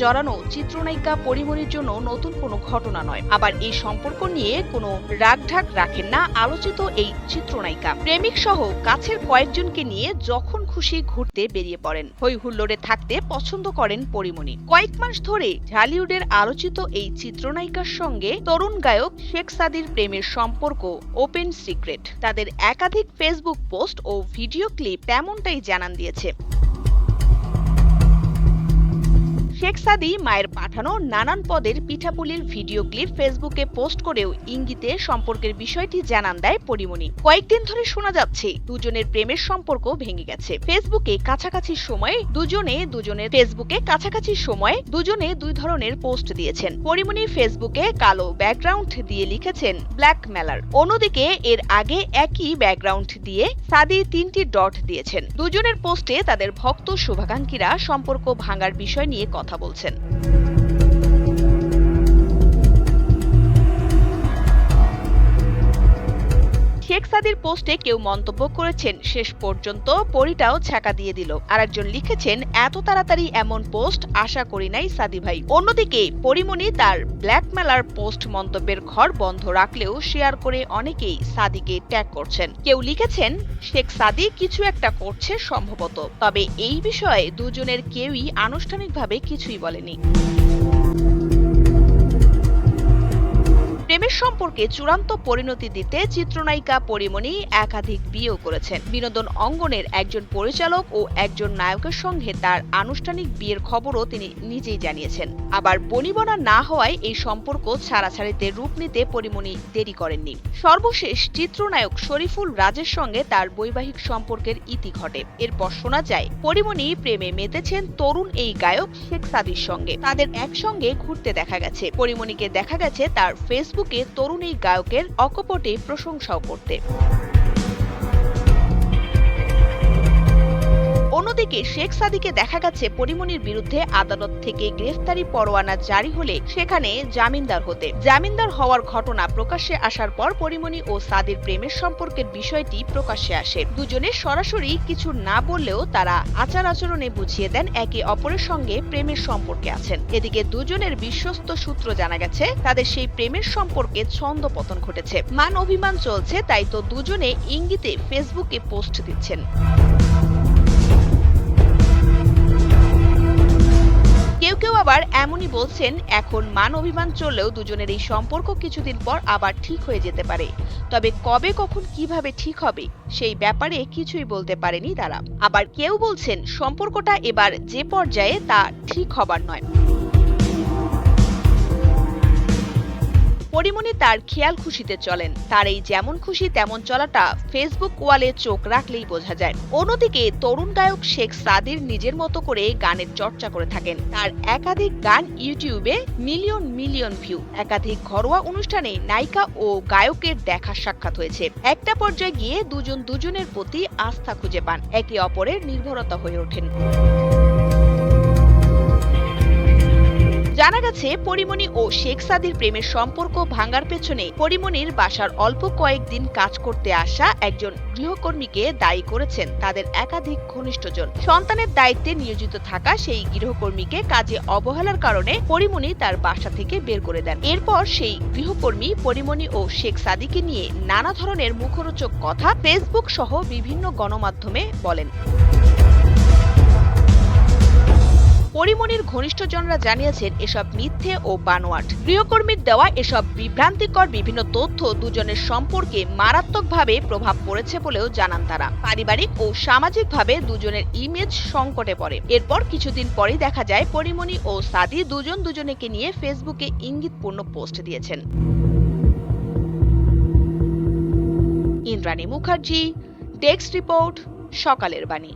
জড়ানো চিত্রনায়িকা পরিমণির জন্য নতুন কোনো ঘটনা নয়। আবার এই সম্পর্ক নিয়ে কোনো রাগঢাক রাখেন না আলোচিত এই চিত্রনায়িকা। প্রেমিক সহ কাছের কয়েকজনকে নিয়ে যখন খুশি ঘুরতে বেরিয়ে পড়েন। হই হুল্লোড়ে থাকতে পছন্দ করেন পরিমণি কয়েক মাস ধরে ঢালিউডের আলোচিত এই চিত্রনায়িকার সঙ্গে তরুণ গায়ক শেখ সাদির প্রেমের সম্পর্ক ওপেন সিক্রেট। তাদের একাধিক ফেসবুক পোস্ট ও ভিডিও ক্লিপ তেমনটাই জানান দিয়েছে। শেখ সাদি মায়ের পাঠানো নানান পদের পিঠাপুলির ভিডিও ক্লিপ ফেসবুকে পোস্ট করেও ইঙ্গিতে সম্পর্কের বিষয়টি জানান দেয় পরিমণি। কয়েকদিন ধরে শোনা যাচ্ছে, দুজনের প্রেমের সম্পর্ক ভেঙে গেছে। ফেসবুকে কাছাকাছি সময়ে দুজনে দুজনের ফেসবুকে কাছাকাছি সময়ে দুজনে দুই ধরনের পোস্ট দিয়েছেন। পরিমণি ফেসবুকে কালো ব্যাকগ্রাউন্ড দিয়ে লিখেছেন, ব্ল্যাক মেলার অন্যদিকে এর আগে একই ব্যাকগ্রাউন্ড দিয়ে সাদি তিনটি ডট দিয়েছেন। দুজনের পোস্টে তাদের ভক্ত শুভাকাঙ্ক্ষীরা সম্পর্ক ভাঙার বিষয় নিয়ে কথা বলছেন। শেখ সাদির পোস্টে কেউ মন্তব্য করেছেন, শেষ পর্যন্ত পরিটাও ছাকা দিয়ে দিল। আরেকজন লিখেছেন, এত তাড়াতাড়ি এমন পোস্ট আশা করি নাই সাদি ভাই। অন্যদিকে পরিমণি তার ব্ল্যাকমেলার পোস্ট মন্তব্যের ঘর বন্ধ রাখলেও শেয়ার করে অনেকেই সাদিকে ট্যাগ করছেন। কেউ লিখেছেন, শেখ সাদি কিছু একটা করছে সম্ভবত। তবে এই বিষয়ে দুজনের কেউই আনুষ্ঠানিকভাবে কিছুই বলেনি। প্রেমের সম্পর্কে চূড়ান্ত পরিণতি দিতে চিত্রনায়িকা পরিমণি একাধিক বিয়েও করেছেন। বিনোদন অঙ্গনের একজন পরিচালক ও একজন নায়কের সঙ্গে তার আনুষ্ঠানিক বিয়ের খবরও তিনি নিজেই জানিয়েছেন। আবার বনিবনা না হওয়ায় এই সম্পর্ক ছাড়াছাড়িতে রূপ নিতে পরিমণি দেরি করেননি। সর্বশেষ চিত্রনায়ক শরীফুল রাজের সঙ্গে তার বৈবাহিক সম্পর্কের ইতি ঘটে। এরপর শোনা যায়, পরিমণি প্রেমে মেতেছেন তরুণ এই গায়ক শেখ সাদির সঙ্গে। তাদের একসঙ্গে ঘুরতে দেখা গেছে। পরিমণিকে দেখা গেছে তার ফেসবুকে তরুণ এই গায়কের অকপটে প্রশংসাও করতে। অন্যদিকে শেখ সাদিকে দেখা গেছে পরিমণির বিরুদ্ধে আদালত থেকে গ্রেফতারি পরোয়ানা জারি হলে সেখানে জামিনদার হতে। জামিনদার হওয়ার ঘটনা প্রকাশ্যে আসার পর পরিমনি ও সাদির প্রেমের সম্পর্কের বিষয়টি প্রকাশ্যে আসে। দুজনে সরাসরি কিছু না বললেও তারা আচার আচরণে বুঝিয়ে দেন একে অপরের সঙ্গে প্রেমের সম্পর্কে আছেন। এদিকে দুজনের বিশ্বস্ত সূত্র জানা গেছে, তাদের সেই প্রেমের সম্পর্কে ছন্দ পতন ঘটেছে। মান অভিমান চলছে, তাই তো দুজনে ইঙ্গিতে ফেসবুকে পোস্ট দিচ্ছেন। আবার এমনই বলছেন, এখন মান অভিমান চললেও দুজনের এই সম্পর্ক কিছুদিন পর আবার ঠিক হয়ে যেতে পারে। তবে কবে, কখন, কীভাবে ঠিক হবে, সেই ব্যাপারে কিছুই বলতে পারেনি তারা। আবার কেউ বলছেন, সম্পর্কটা এবার যে পর্যায়ে তা ঠিক হবার নয়। পরিমণি তার খেয়াল খুশিতে চলেন। তার এই যেমন খুশি, তেমন চলাটা ফেসবুক ওয়ালে চোখ রাখলেই বোঝা যায়। অন্যদিকে তরুণ গায়ক শেখ সাদির নিজের মতো করে গানের চর্চা করে থাকেন। তার একাধিক গান ইউটিউবে মিলিয়ন মিলিয়ন ভিউ একাধিক ঘরোয়া অনুষ্ঠানে নায়িকা ও গায়কের দেখা সাক্ষাৎ হয়েছে। একটা পর্যায়ে গিয়ে দুজন দুজনের প্রতি আস্থা খুঁজে পান। একে অপরের নির্ভরতা হয়ে ওঠেন। জানা গেছে, পরিমণি ও শেখ সাদির প্রেমের সম্পর্ক ভাঙার পেছনে পরিমণির বাসার অল্প কয়েকদিন কাজ করতে আসা একজন গৃহকর্মীকে দায়ী করেছেন তাদের একাধিক ঘনিষ্ঠজন সন্তানের দায়িত্বে নিয়োজিত থাকা সেই গৃহকর্মীকে কাজে অবহেলার কারণে পরিমণি তার বাসা থেকে বের করে দেন। এরপর সেই গৃহকর্মী পরিমণি ও শেখ সাদিকে নিয়ে নানা ধরনের মুখরোচক কথা ফেসবুক সহ বিভিন্ন গণমাধ্যমে বলেন। পরিমণির ঘনিষ্ঠজনরা জানিয়েছেন, এসব মিথ্যে ও বানোয়াট। গৃহকর্মীর দেওয়া এসব বিভ্রান্তিকর বিভিন্ন তথ্য দুজনের সম্পর্কে মারাত্মকভাবে প্রভাব পড়েছে বলেও জানান তারা। পারিবারিক ও সামাজিকভাবে দুজনের ইমেজ সংকটে পড়ে। এরপর কিছুদিন পরেই দেখা যায় পরিমণি ও সাদি দুজন দুজনেকে নিয়ে ফেসবুকে ইঙ্গিতপূর্ণ পোস্ট দিয়েছেন। ইন্দ্রাণী মুখার্জি, ডেস্ক রিপোর্ট, সকালের বাণী।